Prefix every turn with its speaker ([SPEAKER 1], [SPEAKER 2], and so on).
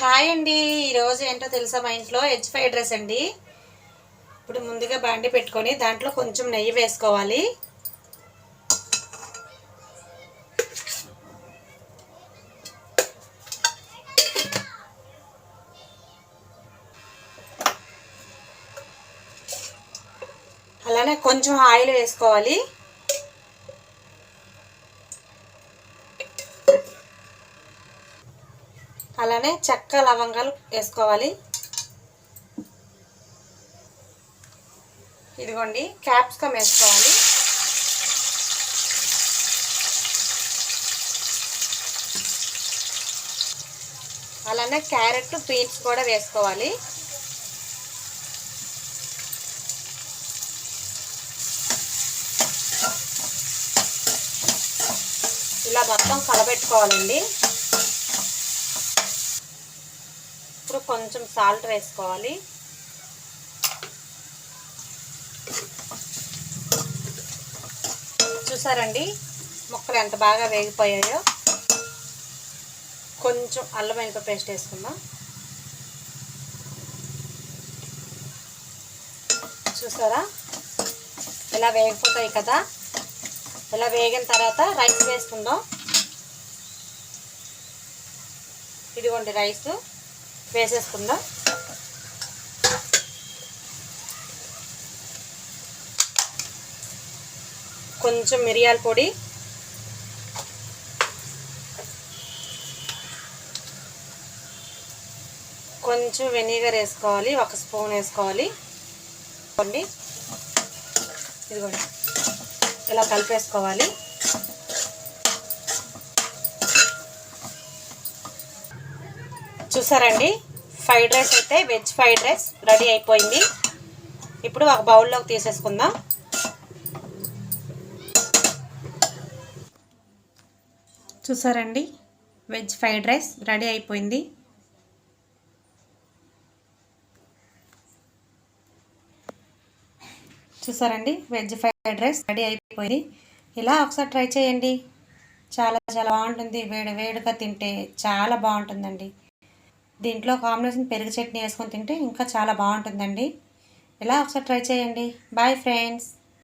[SPEAKER 1] Hi అండి. ఈరోజు ఏంటో తెలుసా మా ఇంట్లో ఎగ్ ఫ్రైడ్ రైస్ అండి. ఇప్పుడు ముందుగా బాండి పెట్టుకొని దాంట్లో కొంచెం నెయ్యి వేసుకోవాలి. అలానే కొంచెం ఆయిల్ వేసుకోవాలి. అలానే చెక్క లవంగాలు వేసుకోవాలి. ఇదిగోండి క్యాప్సికమ్ వేసుకోవాలి. అలానే క్యారెట్ బీన్స్ కూడా వేసుకోవాలి. ఇలా మొత్తం కలబెట్టుకోవాలండి. కొంచెం సాల్ట్ వేసుకోవాలి. చూసారండి? ముక్కలు ఎంత బాగా వేగిపోయాయో. కొంచెం అల్లం వెనుక పేస్ట్ వేసుకుందాం. చూసారా? ఇలా వేగిపోతాయి కదా? ఇలా వేగిన తర్వాత రైస్ వేసుకుందాం. ఇదిగోండి రైస్. వేసేసుకుందాం. కొంచెం మిరియాల పొడి. కొంచెం వెనిగర్ వేసుకోవాలి ఒక స్పూన్ వేసుకోవాలి. ఇదిగోండి. ఇదిగోండి ఇలా కలిపేసుకోవాలి. చూసారండి? ఫ్రైడ్ రైస్ అయితే వెజ్ ఫ్రైడ్ రైస్ రెడీ అయిపోయింది. ఇప్పుడు ఒక బౌల్లోకి తీసేసుకుందాం. చూసారండి? వెజ్ ఫ్రైడ్ రైస్ రెడీ అయిపోయింది. చూసారండి? వెజ్ ఫ్రైడ్ రైస్ రెడీ అయిపోయింది. ఇలా ఒకసారి ట్రై చేయండి. చాలా చాలా బాగుంటుంది. వేడి వేడిగా తింటే చాలా బాగుంటుందండి. దీంట్లో కాంబినేషన్ పెరుగు చట్నీ వేసుకొని తింటే ఇంకా చాలా బాగుంటుందండి. ఇలా ఒకసారి ట్రై చేయండి. Bye friends